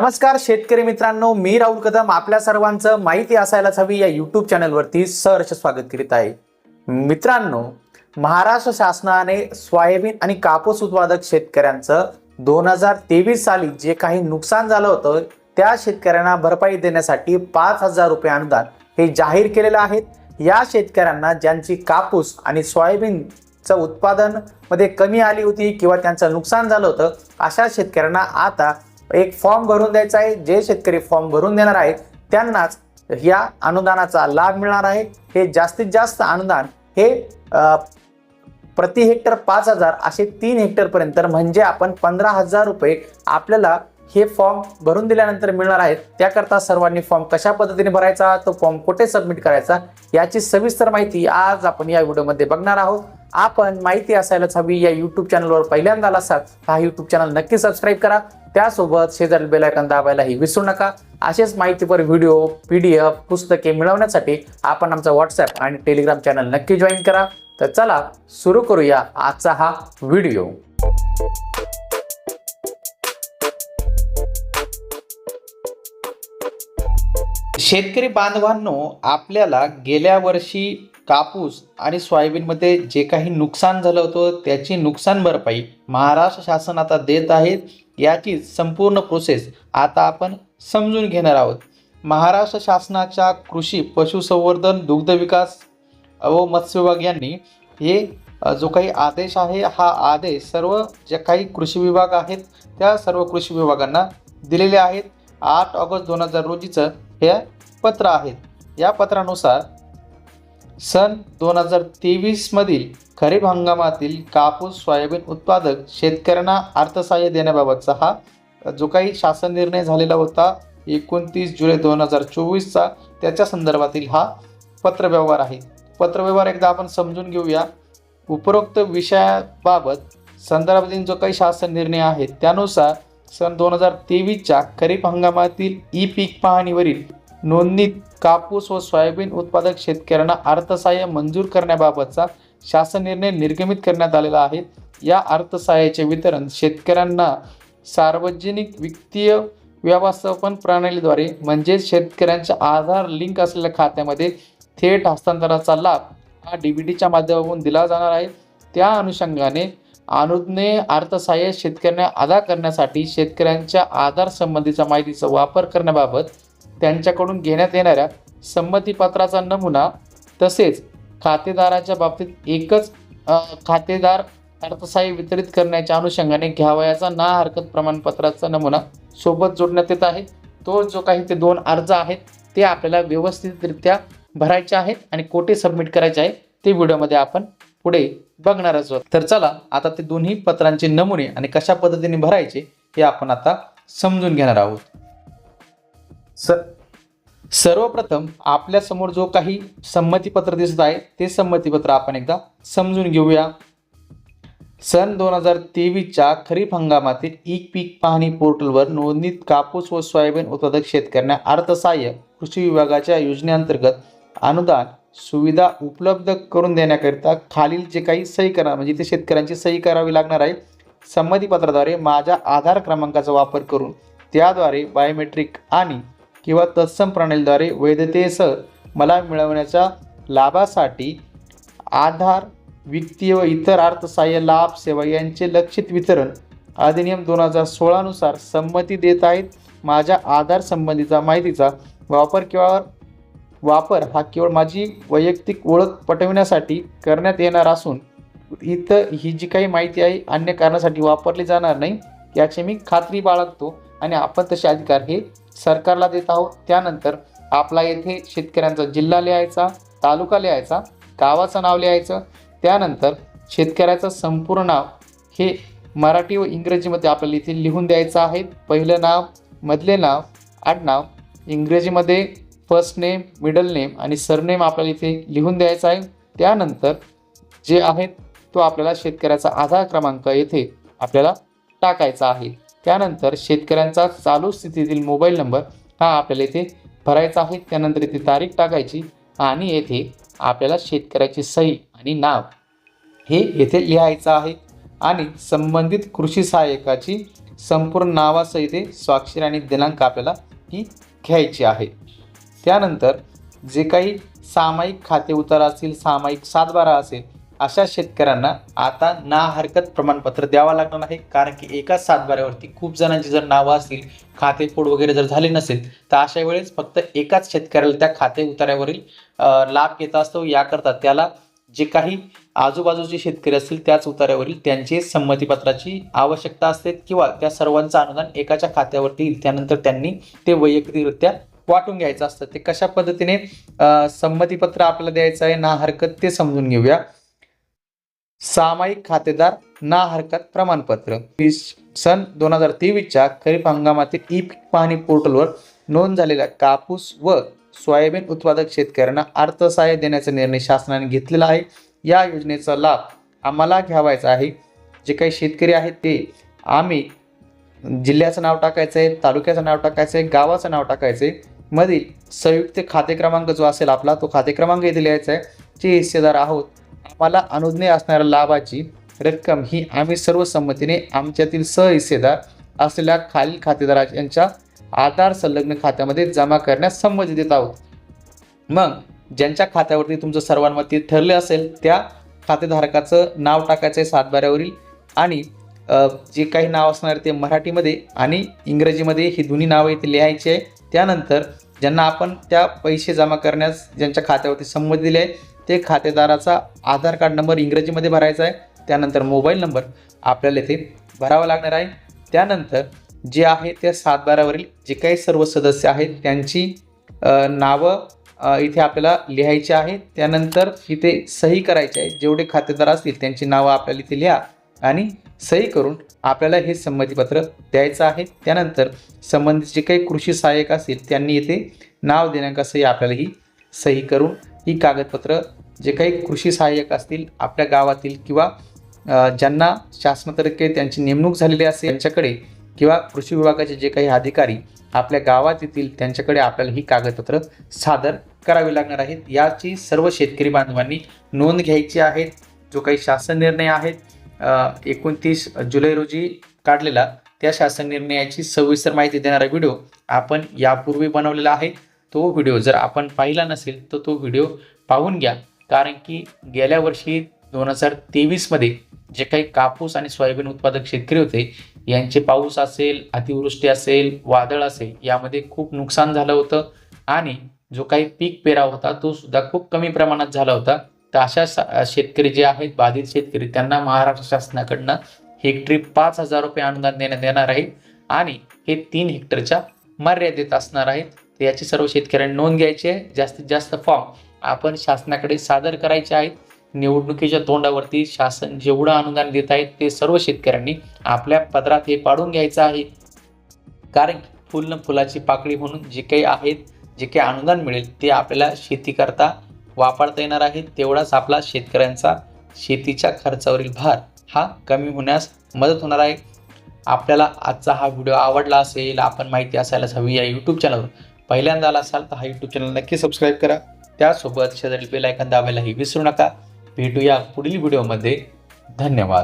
नमस्कार शेतकरी मित्रांनो. मी राहुल कदम. आपल्या सर्वांचं माहिती असायलाच हवी या युट्यूब चॅनलवरती सहर्ष स्वागत करीत आहे. मित्रांनो महाराष्ट्र शासनाने सोयाबीन आणि कापूस उत्पादक शेतकऱ्यांचं दोन हजार तेवीस साली जे काही नुकसान झालं होतं त्या शेतकऱ्यांना भरपाई देण्यासाठी पाच हजार रुपये अनुदान हे जाहीर केलेलं आहे. या शेतकऱ्यांना ज्यांची कापूस आणि सोयाबीनचं उत्पादनमध्ये कमी आली होती किंवा त्यांचं नुकसान झालं होतं अशा शेतकऱ्यांना आता एक फॉर्म भरून द्यायचा आहे जे शेतकरी फॉर्म भरून देणार आहेत त्यांनाच या अनुदानाचा लाभ मिळणार आहे. हे जास्तीत जास्त अनुदान हे प्रति हेक्टर पाच हजार असे तीन हेक्टरपर्यंत म्हणजे आपण पंधरा हजार रुपये आपल्याला हे फॉर्म भरून दिल्यानंतर मिळणार आहेत. त्याकरता सर्वांनी फॉर्म कशा पद्धतीने भरायचा तो फॉर्म कुठे सबमिट करायचा याची सविस्तर माहिती आज आपण या व्हिडिओमध्ये बघणार आहोत. आपण माहिती असायलाच हवी या युट्यूब चॅनलवर पहिल्यांदा असाल तर हा युट्यूब चॅनल नक्की सबस्क्राईब करा. त्यासोबत शेजारी बेलायकन दाबायलाही विसरू नका. असेच माहितीपर व्हिडिओ पी डी एफ पुस्तके मिळवण्यासाठी आपण आमचा व्हॉट्सअप आणि टेलिग्राम चॅनल नक्की जॉईन करा. तर चला सुरू करूया आजचा हा व्हिडिओ शेतकरी बांधवांनो आपल्याला गेल्या वर्षी कापूस आणि सोयाबीनमध्ये जे काही नुकसान झालं होतं त्याची नुकसान भरपाई महाराष्ट्र शासन आता देत आहेत याची संपूर्ण प्रोसेस आता आपण समजून घेणार आहोत. महाराष्ट्र शासनाच्या कृषी पशुसंवर्धन दुग्ध विकास व मत्स्य विभाग यांनी हे जो काही आदेश आहे हा आदेश सर्व जे काही कृषी विभाग आहेत त्या सर्व कृषी विभागांना दिलेले आहेत. आठ ऑगस्ट दोन हजार रोजीचं हे पत्र आहेत या पत्रानुसार सन दोन हजार तेवीसमधील खरीप हंगामातील कापूस सोयाबीन उत्पादक शेतकऱ्यांना अर्थसहाय्य देण्याबाबतचा हा जो काही शासन निर्णय झालेला होता एकोणतीस जुलै दोन हजार चोवीसचा त्याच्या संदर्भातील हा पत्रव्यवहार आहे. पत्रव्यवहार एकदा आपण समजून घेऊया. उपरोक्त विषयाबाबत संदर्भातील जो काही शासन निर्णय आहे त्यानुसार सन दोन हजार तेवीसच्या खरीप हंगामातील ई पीक पाहणीवरील नोंदणीत कापूस व सोयाबीन उत्पादक शेतकऱ्यांना अर्थसहाय्य मंजूर करण्याबाबतचा शासन निर्णय निर्गमित करण्यात आलेला आहे. या अर्थसहाय्याचे वितरण शेतकऱ्यांना सार्वजनिक वित्तीय व्यवस्थापन प्रणालीद्वारे म्हणजेच शेतकऱ्यांच्या आधार लिंक असलेल्या खात्यामध्ये थेट हस्तांतरणाचा लाभ हा डी बी टीच्या माध्यमातून दिला जाणार आहे. त्या अनुषंगाने अनुज्ञेय अर्थसहाय्य शेतकऱ्यांना अदा करण्यासाठी शेतकऱ्यांच्या आधार संबंधीच्या माहितीचा वापर करण्याबाबत त्यांच्याकडून घेण्यात येणाऱ्या संमतीपत्राचा नमुना तसेच खातेदाराच्या बाबतीत एकच खातेदार अर्थसहाय्य वितरित करण्याच्या अनुषंगाने घ्यावयाचा ना हरकत प्रमाणपत्राचा नमुना सोबत जोडण्यात येत आहे. तो जो काही ते दोन अर्ज आहेत ते आपल्याला व्यवस्थितरित्या भरायचे आहेत आणि कोठे सबमिट करायचे आहे ते व्हिडिओमध्ये आपण पुढे बघणारच आहोत. तर चला आता ते दोन्ही पत्रांचे नमुने आणि कशा पद्धतीने भरायचे हे आपण आता समजून घेणार आहोत. स सर्वप्रथम आपल्यासमोर जो काही संमतीपत्र दिसत आहे ते संमतीपत्र आपण एकदा समजून घेऊया. सन दोन हजार तेवीसच्या खरीप हंगामातील ई पीक पाहणी पोर्टलवर नोंदणीत कापूस व सोयाबीन उत्पादक शेतकऱ्यांना अर्थसहाय्य कृषी विभागाच्या योजनेअंतर्गत अनुदान सुविधा उपलब्ध करून देण्याकरिता खालील जे काही सही करा म्हणजे ते शेतकऱ्यांची सही करावी लागणार आहे संमतीपत्राद्वारे माझ्या आधार क्रमांकाचा वापर करून त्याद्वारे बायोमेट्रिक आणि किंवा तत्सम प्रणालीद्वारे वैधतेसह मला मिळवण्याच्या लाभासाठी आधार वित्तीय व इतर अर्थसहाय्य लाभ सेवा यांचे लक्षित वितरण अधिनियम दोन हजार सोळानुसार संमती देत आहेत. माझ्या आधार संबंधीचा माहितीचा वापर केवळ वापर हा केवळ माझी वैयक्तिक ओळख पटविण्यासाठी करण्यात येणार असून इथं ही जी काही माहिती आहे अन्य कारणासाठी वापरली जाणार नाही याची मी खात्री बाळगतो आणि आपण तसे अधिकार हे सरकारला देत आहोत. त्यानंतर आपला येथे शेतकऱ्यांचा जिल्हा लिहायचा तालुका लिहायचा गावाचं नाव लिहायचं. त्यानंतर शेतकऱ्याचं संपूर्ण नाव हे मराठी व इंग्रजीमध्ये आपल्याला इथे लिहून द्यायचं आहे. पहिलं नाव मधले नाव आडनाव इंग्रजीमध्ये फर्स्ट नेम मिडल नेम आणि सरनेम आपल्याला इथे लिहून द्यायचा आहे. त्यानंतर जे आहेत तो आपल्याला शेतकऱ्याचा आधार क्रमांक येथे आपल्याला टाकायचा आहे. त्यानंतर शेतकऱ्यांचा चालू स्थितीतील मोबाईल नंबर हा आपल्याला इथे भरायचा आहे. त्यानंतर इथे तारीख टाकायची आणि येथे आपल्याला शेतकऱ्याची सही आणि नाव हे येथे लिहायचं आहे. आणि संबंधित कृषी सहाय्यकाची संपूर्ण नावासहित स्वाक्षरी आणि दिनांक आपल्याला ही घ्यायची आहे. त्यानंतर जे काही सामायिक खाते उतार असतील सामायिक सातबारा असेल अशा शेतकऱ्यांना आता ना हरकत प्रमाणपत्र द्यावं लागणार आहे. कारण की एकाच सातबाऱ्यावरती खूप जणांची जर नावं असतील खातेफोड वगैरे जर झाले नसेल तर अशा वेळेस फक्त एकाच शेतकऱ्याला त्या खाते उतार्यावरील लाभ घेता असतो. याकरता त्याला जे काही आजूबाजूचे शेतकरी असतील त्याच उतार्यावरील त्यांची संमतीपत्राची आवश्यकता असते किंवा त्या सर्वांचं अनुदान एकाच्या खात्यावरती येईल. त्यानंतर त्यांनी ते वैयक्तिकरित्या वाटून घ्यायचं असतं. ते कशा पद्धतीने संमतीपत्र आपल्याला द्यायचं आहे ना हरकत ते समजून घेऊया. सामायिक खातेदार ना हरकत प्रमाणपत्र. वीस सन दोन हजार तेवीसच्या खरीप हंगामातील ई पीक पाहणी पोर्टलवर नोंद झालेल्या कापूस व सोयाबीन उत्पादक शेतकऱ्यांना अर्थसहाय्य देण्याचा निर्णय शासनाने घेतलेला आहे. या योजनेचा लाभ आम्हाला घ्यावायचा आहे. जे काही शेतकरी आहेत ते आम्ही जिल्ह्याचं नाव टाकायचं आहे तालुक्याचं नाव टाकायचं आहे गावाचं नाव टाकायचं आहे मधील संयुक्त खाते क्रमांक जो असेल आपला तो खाते क्रमांक इथे लिहायचा आहे. जे हिस्सेदार आहोत आम्हाला अनुज्ञेय असणाऱ्या लाभाची रक्कम ही आम्ही सर्व संमतीने आमच्यातील सहहिस्सेदार असलेल्या खालील खातेदारा यांच्या आधार संलग्न खात्यामध्ये जमा करण्यास संमती देत आहोत. मग ज्यांच्या खात्यावरती तुमचं सर्वांमती ठरले असेल त्या खातेधारकाचं नाव टाकायचं आहे सातबाऱ्यावरील आणि जे काही नाव असणार ते मराठीमध्ये आणि इंग्रजीमध्ये ही दोन्ही नावं इथे लिहायची आहे. त्यानंतर ज्यांना आपण त्या पैसे जमा करण्यास ज्यांच्या खात्यावरती संमती दिली आहे ते खातेदाराचा आधार कार्ड नंबर इंग्रजीमध्ये भरायचा आहे. त्यानंतर मोबाईल नंबर आपल्याला इथे भरावा लागणार आहे. त्यानंतर जे आहे त्या सातबारावरील जे काही सर्व सदस्य आहेत त्यांची नावं इथे आपल्याला लिहायची आहेत त्यानंतर इथे सही करायची आहे. जेवढे खातेदार असतील त्यांची नावं आपल्याला इथे लिहा आणि सही करून आपल्याला हे संमतीपत्र द्यायचं आहे. त्यानंतर संबंधित जे काही कृषी सहाय्यक असतील त्यांनी इथे नाव दिनांकासही आपल्याला ही सही करून ही कागदपत्र जे काही कृषी सहाय्यक असतील आपल्या गावातील किंवा ज्यांना शासनातर्फे त्यांची नेमणूक झालेली असेल त्यांच्याकडे किंवा कृषी विभागाचे जे काही अधिकारी आपल्या गावात येतील त्यांच्याकडे आपल्याला ही कागदपत्र सादर करावी लागणार आहेत. याची सर्व शेतकरी बांधवांनी नोंद घ्यायची आहे. जो काही शासन निर्णय आहेत एकोणतीस जुलै रोजी काढलेला त्या शासन निर्णयाची सविस्तर माहिती देणारा व्हिडिओ आपण यापूर्वी बनवलेला आहे. तो व्हिडिओ जर आपण पाहिला नसेल तर तो व्हिडिओ पाहून घ्या. कारण की गेल्या वर्षी दोन हजार तेवीसमध्ये जे काही कापूस आणि सोयाबीन उत्पादक शेतकरी होते यांचे पाऊस असेल अतिवृष्टी असेल वादळ असेल यामध्ये खूप नुकसान झालं होतं. आणि जो काही पीक पेरा होता तो सुद्धा खूप कमी प्रमाणात झाला होता. तर अशा शेतकरी जे आहेत बाधित शेतकरी त्यांना महाराष्ट्र शासनाकडनं हेक्टरी पाच हजार रुपये अनुदान देण्यात येणार आहे. आणि हे तीन हेक्टरच्या मर्यादेत असणार आहेत. तर याची सर्व शेतकऱ्यांनी नोंद घ्यायची आहे. जास्तीत जास्त फॉर्म आपण शासनाकडे सादर करायचे आहेत. निवडणुकीच्या तोंडावरती शासन जेवढं अनुदान देत आहे ते सर्व शेतकऱ्यांनी आपल्या पदरात हे पाडून घ्यायचं आहे. कारण फुल न फुलाची पाकळी म्हणून जे काही आहेत जे काही अनुदान मिळेल ते आपल्याला शेतीकरता वापरता येणार आहे. तेवढाच आपला शेतकऱ्यांचा शेतीच्या खर्चावरील भार हा कमी होण्यास मदत होणार आहे. आपल्याला आजचा हा व्हिडिओ आवडला असेल आपण माहिती असायलाच हवी या यूट्यूब चॅनलवर पहिल्यांदा आला असाल तर हा यूट्यूब चॅनल नक्की सबस्क्राईब करा. त्यासोबत शेजारील बेल आयकन दाबायलाही विसरू नका. भेटूया पुढील व्हिडिओमध्ये धन्यवाद.